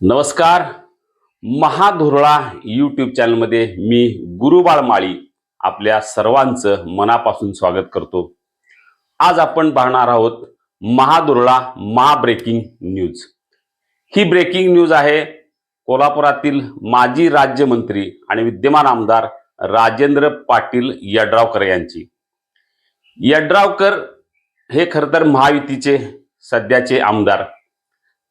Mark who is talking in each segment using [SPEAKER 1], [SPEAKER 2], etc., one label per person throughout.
[SPEAKER 1] नमस्कार. महाधुरळा यूट्यूब चॅनलमध्ये मी गुरुबाळ माळी आपल्या सर्वांचं मनापासून स्वागत करतो. आज आपण पाहणार आहोत महाधुरळा महा ब्रेकिंग न्यूज ही ब्रेकिंग न्यूज आहे कोल्हापुरातील माजी राज्यमंत्री आणि विद्यमान आमदार राजेंद्र पाटील यड्रावकर यांची. यड्रावकर हे खरं तर महायुतीचे सध्याचे आमदार.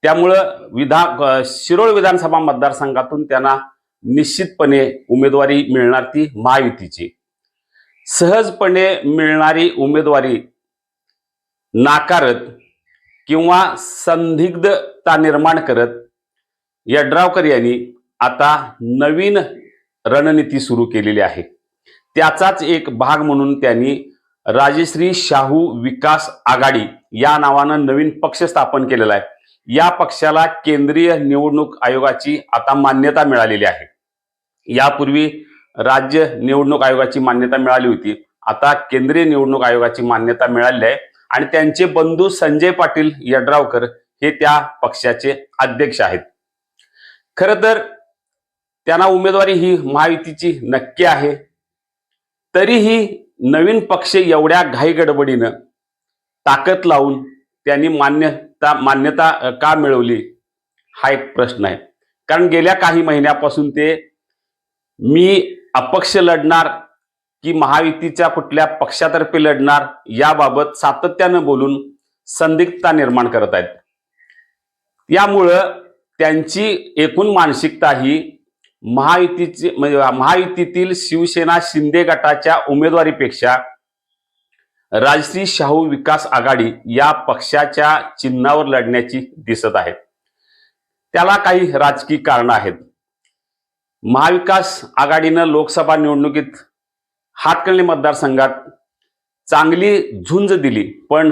[SPEAKER 1] त्यामुळं विधान शिरोळ विधानसभा मतदारसंघातून त्यांना निश्चितपणे उमेदवारी मिळणार ती महायुतीची. सहजपणे मिळणारी उमेदवारी नाकारत किंवा संदिग्धता निर्माण करत यड्रावकर यांनी आता नवीन रणनीती सुरू केलेली आहे. त्याचाच एक भाग म्हणून त्यांनी राजश्री शाहू विकास आघाडी या नावानं नवीन पक्ष स्थापन केलेला आहे. या पक्षाला केंद्रीय निवडणूक आयोगाची आता मान्यता मिळालेली आहे. यापूर्वी राज्य निवडणूक आयोगाची मान्यता मिळाली होती. आता केंद्रीय निवडणूक आयोगाची मान्यता मिळाली आहे आणि त्यांचे बंधू संजय पाटील यड्रावकर हे त्या पक्षाचे अध्यक्ष आहेत. खर तर त्यांना उमेदवारी ही महायुतीची नक्की आहे. तरीही नवीन पक्ष एवढ्या घाई गडबडीनं ताकद लावून त्यांनी मान्य मान्यता मान्यता का मिळवली? हा एक प्रश्न आहे. कारण गेल्या काही महिन्यापासून ते मी अपक्ष लढणार की महायुतीच्या कुठल्या पक्षातर्फे लढणार याबाबत सातत्यानं बोलून संदिग्धता निर्माण करत आहेत. यामुळं त्यांची एकूण मानसिकता ही महायुतीची म्हणजे महायुतीतील शिवसेना शिंदे गटाच्या उमेदवारीपेक्षा राजश्री शाहू विकास आघाडी या पक्षाच्या चिन्हावर लढण्याची दिसत आहे त्याला काही राजकीय कारण आहेत. महाविकास आघाडीनं लोकसभा निवडणुकीत हातकणंगले मतदारसंघात चांगली झुंज दिली पण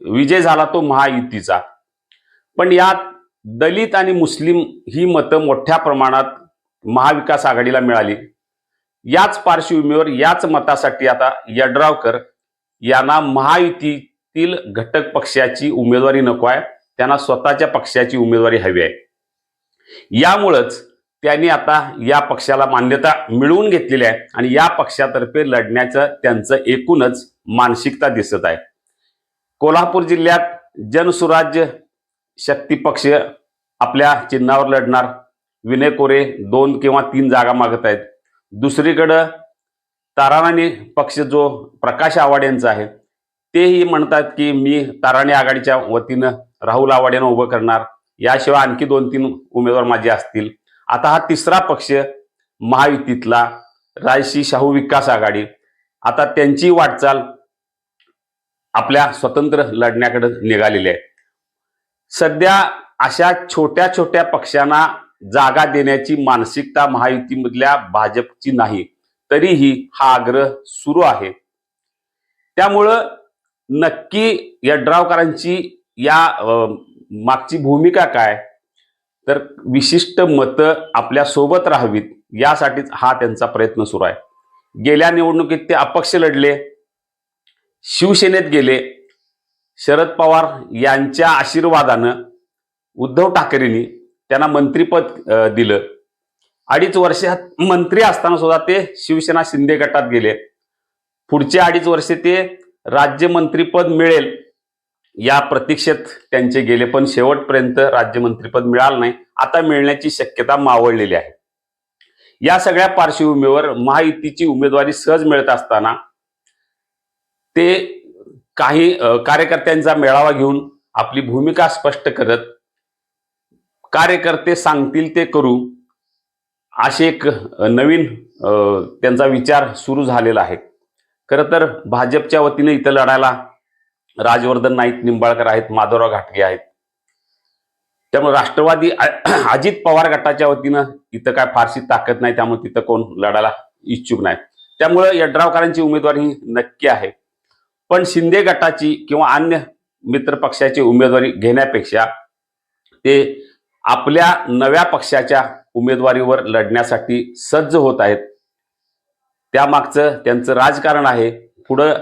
[SPEAKER 1] विजय झाला तो महायुतीचा. पण यात दलित आणि मुस्लिम ही मतं मोठ्या प्रमाणात महाविकास आघाडीला मिळाली. याच पार्श्वभूमीवर याच मतासाठी आता यड्रावकर यांना महायुतीतील घटक पक्षाची उमेदवारी नको आहे त्यांना स्वतःच्या पक्षाची उमेदवारी हवी आहे. यामुळंच त्यांनी आता या पक्षाला मान्यता मिळवून घेतलेली आहे आणि या पक्षातर्फे लढण्याचं त्यांचं एकूणच मानसिकता दिसत आहे. कोल्हापूर जिल्ह्यात जनसुराज्य शक्ती पक्ष आपल्या चिन्हावर लढणार. विनय कोरे दोन किंवा तीन जागा मागत आहेत. दुसरीकडं ताराणी पक्ष जो प्रकाश आवाड यांचा आहे तेही म्हणतात की मी ताराणी आघाडीच्या वतीनं राहुल आवाड यांना उभं करणार. याशिवाय आणखी दोन तीन उमेदवार माझे असतील. आता हा तिसरा पक्ष महायुतीतला रायशी शाहू विकास आघाडी. आता त्यांची वाटचाल आपल्या स्वतंत्र लढण्याकडे निघालेली आहे. सध्या अशा छोट्या छोट्या पक्षांना जागा देण्याची मानसिकता महायुतीमधल्या भाजपची नाही. तरीही हा आग्रह सुरू आहे. त्यामुळं नक्की यड्रावकरांची या मागची भूमिका काय? तर विशिष्ट मतं आपल्यासोबत राहावीत यासाठीच हा त्यांचा प्रयत्न सुरू आहे. गेल्या निवडणुकीत ते अपक्ष लढले शिवसेनेत गेले. शरद पवार यांच्या आशीर्वादानं उद्धव ठाकरेंनी त्यांना मंत्रीपद दिलं. अडीच वर्षात मंत्री असताना सुद्धा ते शिवसेना शिंदे गटात गेले. पुढचे अडीच वर्षे ते राज्यमंत्रीपद मिळेल या प्रतीक्षेत त्यांचे गेले पण शेवटपर्यंत राज्यमंत्रीपद मिळालं नाही. आता मिळण्याची शक्यता मावळलेली आहे. या सगळ्या पार्श्वभूमीवर महायुतीची उमेदवारी सहज मिळत असताना ते काही कार्यकर्त्यांचा मेळावा घेऊन आपली भूमिका स्पष्ट करत कार्यकर्ते सांगतील ते करू. असे एक नवीन त्यांचा विचार सुरू झालेला आहे. खरं तर भाजपच्या वतीने इथं लढायला राजवर्धन नाईक निंबाळकर आहेत माधवराव घाटगे आहेत. त्यामुळे राष्ट्रवादी अजित पवार गटाच्या वतीनं इथं काय फारशी ताकद नाही त्यामुळे तिथं कोण लढायला इच्छुक नाही त्यामुळं यड्रावकरांची उमेदवारी ही नक्की आहे. पण शिंदे गटाची किंवा अन्य मित्र पक्षाची उमेदवारी घेण्यापेक्षा ते आपल्या नव्या पक्षाच्या उमेदवारीवर लढण्यासाठी सज्ज होत आहेत. त्यामागचं त्यांचं राजकारण आहे. पुढं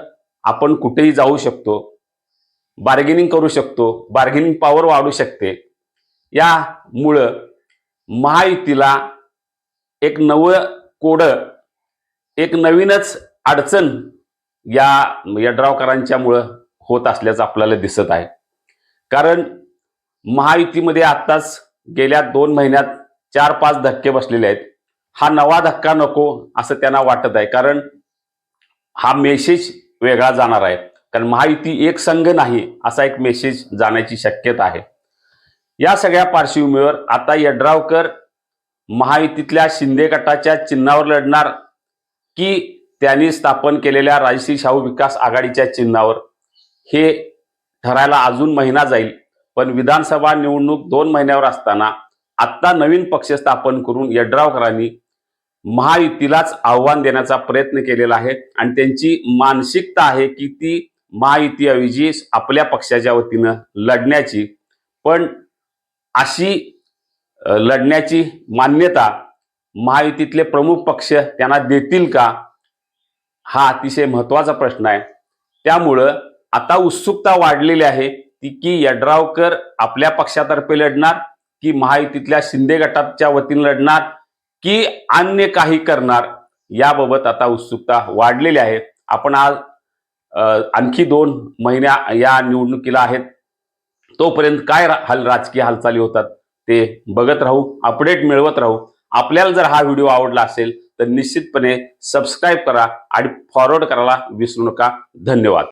[SPEAKER 1] आपण कुठेही जाऊ शकतो. बार्गेनिंग करू शकतो. बार्गेनिंग पॉवर वाढू शकते. यामुळं महायुतीला एक नवं कोडं एक नवीनच अडचण या यड्रावकरांच्यामुळं होत असल्याचं आपल्याला दिसत आहे. कारण महायुतीमध्ये आत्ताच गेल्या दोन महिन्यात चार पाच धक्के बसलेले आहेत. हा नवा धक्का नको असं त्यांना वाटत आहे. कारण हा मेसेज वेगळा जाणार आहे. कारण महायुती एक संघ नाही असा एक मेसेज जाण्याची शक्यता आहे. या सगळ्या पार्श्वभूमीवर आता यड्रावकर महायुतीतल्या शिंदे गटाच्या चिन्हावर लढणार की त्यांनी स्थापन केलेल्या राजश्री शाहू विकास आघाडीच्या चिन्हावर? हे ठरायला अजून महिना जाईल. पण विधानसभा निवडणूक दोन महिन्यावर असताना आत्ता नवीन पक्ष स्थापन करून यड्रावकरांनी महायुतीलाच आव्हान देण्याचा प्रयत्न केलेला आहे. आणि त्यांची मानसिकता आहे की ती महायुतीऐवजी आपल्या पक्षाच्या वतीनं लढण्याची. पण अशी लढण्याची मान्यता महायुतीतले प्रमुख पक्ष त्यांना देतील का हा अतिशय महत्त्वाचा प्रश्न आहे. त्यामुळं आता उत्सुकता वाढलेली आहे ती की यड्रावकर आपल्या पक्षातर्फे लढणार की महायुतीतल्या शिंदे गटाच्या वतीने लढणार की अन्य काही करणार याबाबत आता उत्सुकता वाढलेली आहे. आपण आज आणखी दोन महिन्या या निवडणुकीला आहेत. तोपर्यंत काय रा- हाल राजकीय हालचाली होतात ते बघत राहू अपडेट मिळवत राहू. आपल्याला जर हा व्हिडिओ आवडला असेल तर निश्चितपणे सबस्क्राईब करा आणि फॉरवर्ड करायला विसरू नका. धन्यवाद.